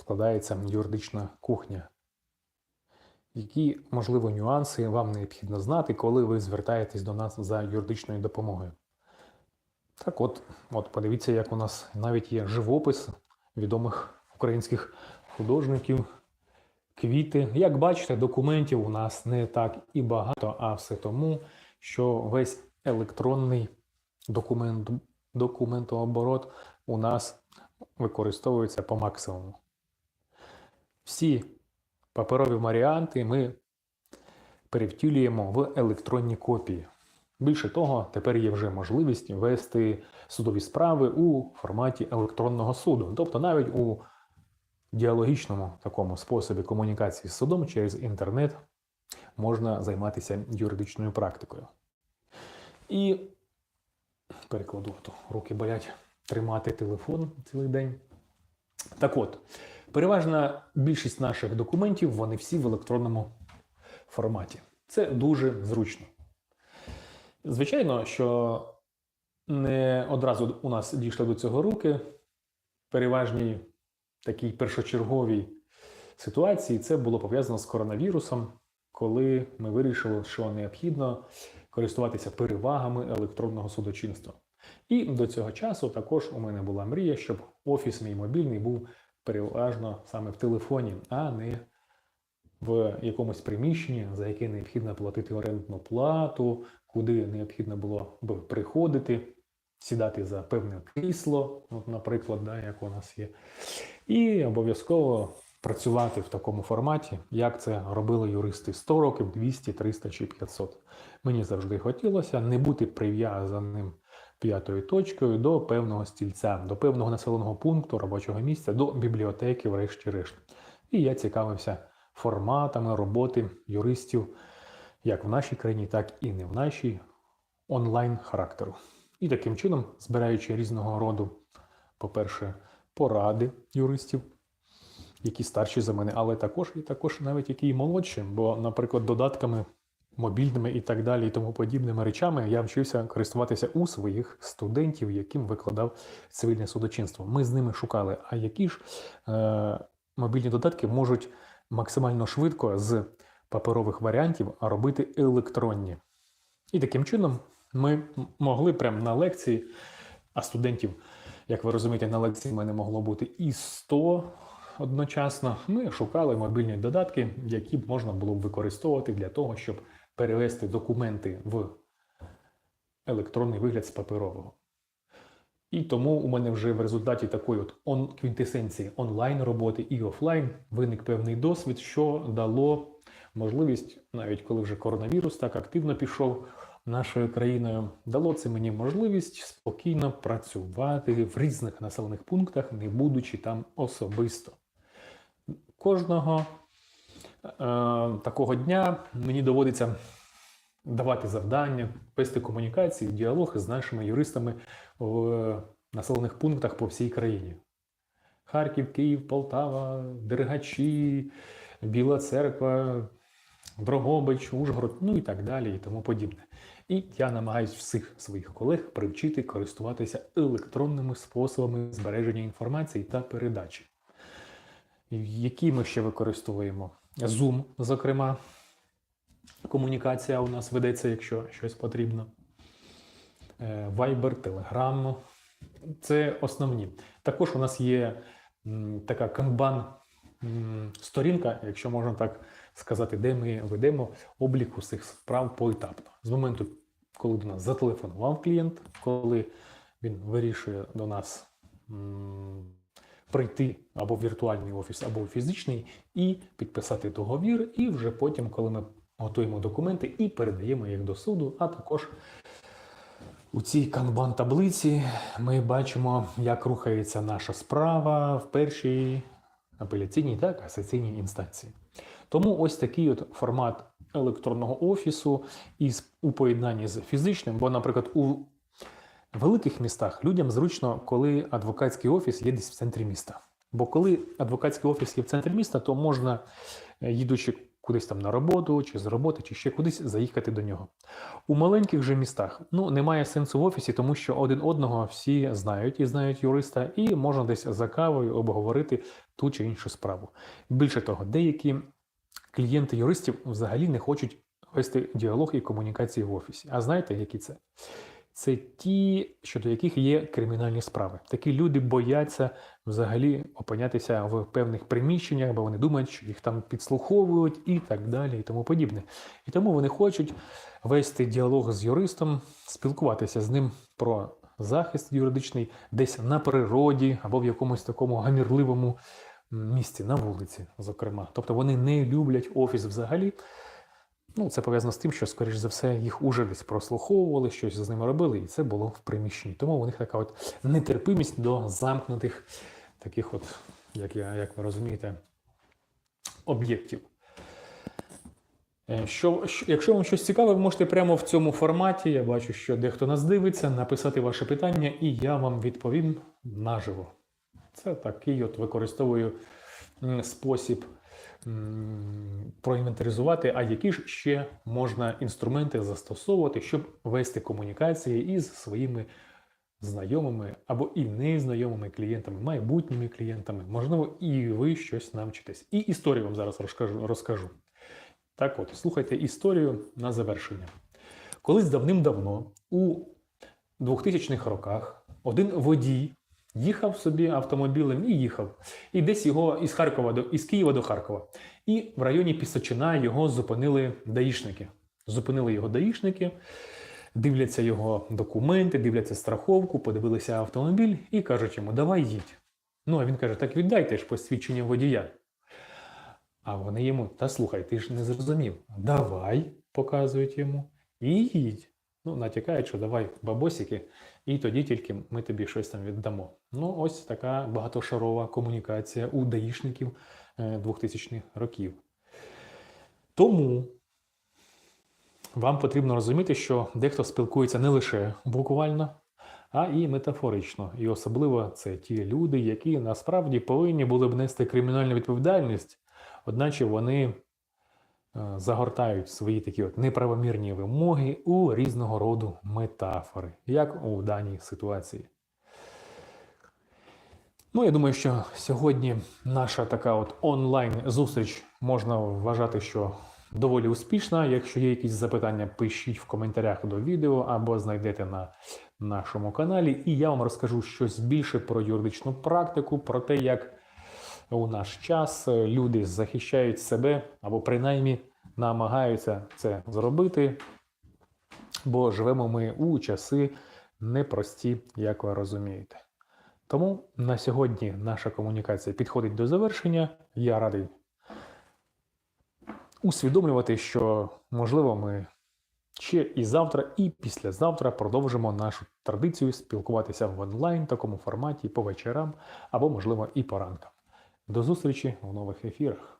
складається юридична кухня. Які, можливо, нюанси вам необхідно знати, коли ви звертаєтесь до нас за юридичною допомогою? Так от, от подивіться, як у нас навіть є живопис відомих українських художників, квіти. Як бачите, документів у нас не так і багато, а все тому, що весь електронний документ, документооборот у нас використовується по максимуму. Всі паперові варіанти ми перевтілюємо в електронні копії. Більше того, тепер є вже можливість вести судові справи у форматі електронного суду, тобто навіть у діалогічному такому способі комунікації з судом через інтернет можна займатися юридичною практикою. І перекладу, то руки болять тримати телефон цілий день. Так от, переважна більшість наших документів, вони всі в електронному форматі. Це дуже зручно. Звичайно, що не одразу у нас дійшли до цього руки. Переважній такій першочерговій ситуації це було пов'язано з коронавірусом, коли ми вирішили, що необхідно користуватися перевагами електронного судочинства. І до цього часу також у мене була мрія, щоб офіс мій мобільний був переважно саме в телефоні, а не в якомусь приміщенні, за яке необхідно платити орендну плату, куди необхідно було б приходити, сідати за певне крісло, от, наприклад, да, як у нас є, і обов'язково працювати в такому форматі, як це робили юристи 100 років, 200, 300 чи 500. Мені завжди хотілося не бути прив'язаним п'ятою точкою до певного стільця, до певного населеного пункту робочого місця, до бібліотеки, врешті-решт. І я цікавився форматами роботи юристів як в нашій країні, так і не в нашій онлайн характеру. І таким чином, збираючи різного роду, по-перше, поради юристів, які старші за мене, але також і також навіть які молодші, бо, наприклад, додатками мобільними і так далі, і тому подібними речами я вчився користуватися у своїх студентів, яким викладав цивільне судочинство. Ми з ними шукали, а які ж е, мобільні додатки можуть максимально швидко з паперових варіантів робити електронні. І таким чином ми могли прямо на лекції, а студентів, як ви розумієте, на лекції в мене могло бути і 100 одночасно. Ми шукали мобільні додатки, які б можна було б використовувати для того, щоб перевести документи в електронний вигляд з паперового. І тому у мене вже в результаті такої от он, квінтесенції онлайн роботи і офлайн виник певний досвід, що дало можливість, навіть коли вже коронавірус так активно пішов нашою країною, дало це мені можливість спокійно працювати в різних населених пунктах, не будучи там особисто. Кожного такого дня мені доводиться давати завдання, вести комунікації, діалог з нашими юристами в населених пунктах по всій країні. Харків, Київ, Полтава, Дергачі, Біла Церква, Дрогобич, Ужгород, ну і так далі, і тому подібне. І я намагаюся всіх своїх колег привчити користуватися електронними способами збереження інформації та передачі. Які ми ще використовуємо? Zoom, зокрема, комунікація у нас ведеться, якщо щось потрібно. Е, Viber, Telegram. Це основні. Також у нас є така канбан-сторінка, якщо можна так сказати, де ми ведемо облік усіх справ поетапно. З моменту, коли до нас зателефонував клієнт, коли він вирішує до нас прийти або в віртуальний офіс, або в фізичний, і підписати договір, і вже потім, коли ми готуємо документи і передаємо їх до суду, а також у цій канбан-таблиці ми бачимо, як рухається наша справа в першій апеляційній та касаційній інстанції. Тому ось такий от формат електронного офісу із у поєднанні з фізичним, бо, наприклад, у великих містах людям зручно, коли адвокатський офіс є десь в центрі міста. Бо коли адвокатський офіс є в центрі міста, то можна, е, їдучи кудись там на роботу, чи з роботи, чи ще кудись заїхати до нього. У маленьких же містах ну немає сенсу в офісі, тому що один одного всі знають і знають юриста, і можна десь за кавою обговорити ту чи іншу справу. Більше того, деякі клієнти юристів взагалі не хочуть вести діалог і комунікації в офісі. А знаєте, які це? Це ті, щодо яких є кримінальні справи. Такі люди бояться взагалі опинятися в певних приміщеннях, бо вони думають, що їх там підслуховують і так далі, і тому подібне. І тому вони хочуть вести діалог з юристом, спілкуватися з ним про захист юридичний десь на природі або в якомусь такому гамірливому місці, на вулиці, зокрема. Тобто вони не люблять офіс взагалі. Ну, це пов'язано з тим, що, скоріш за все, їх уже десь прослуховували, щось з ними робили, і це було в приміщенні. Тому у них така от нетерпимість до замкнутих таких, от, як, я, як ви розумієте, об'єктів. Е, Що, що, якщо вам щось цікаве, ви можете прямо в цьому форматі, я бачу, що дехто нас дивиться, написати ваше питання, і я вам відповім наживо. Це такий от використовую спосіб проінвентаризувати, а які ж ще можна інструменти застосовувати, щоб вести комунікації із своїми знайомими або і незнайомими клієнтами, майбутніми клієнтами. Можливо, і ви щось навчитесь. І історію вам зараз розкажу. розкажу. Так от, слухайте історію на завершення. Колись давним-давно, у 2000-х роках, один водій їхав собі автомобілем і їхав. І десь його із Харкова до із Києва до Харкова. І в районі Пісочина його зупинили даїшники. Зупинили його даїшники, дивляться його документи, дивляться страховку, подивилися автомобіль і кажуть йому: давай їдь. Ну а він каже: так віддайте ж посвідчення водія. А вони йому, та слухай, ти ж не зрозумів. Давай, показують йому, і їдь. Ну, натякають, що давай бабосики, і тоді тільки ми тобі щось там віддамо. Ну, ось така багатошарова комунікація у даїшників 2000-х років. Тому вам потрібно розуміти, що дехто спілкується не лише буквально, а і метафорично. І особливо це ті люди, які насправді повинні були б нести кримінальну відповідальність, одначе вони е, загортають свої такі от неправомірні вимоги у різного роду метафори, як у даній ситуації. Ну, я думаю, що сьогодні наша така от онлайн-зустріч можна вважати, що доволі успішна. Якщо є якісь запитання, пишіть в коментарях до відео або знайдете на нашому каналі, і я вам розкажу щось більше про юридичну практику, про те, як у наш час люди захищають себе або принаймні намагаються це зробити, бо живемо ми у часи непрості, як ви розумієте. Тому на сьогодні наша комунікація підходить до завершення. Я радий усвідомлювати, що можливо ми ще і завтра, і післязавтра продовжимо нашу традицію спілкуватися в онлайн такому форматі по вечорам або, можливо, і по ранкам. До зустрічі в нових ефірах.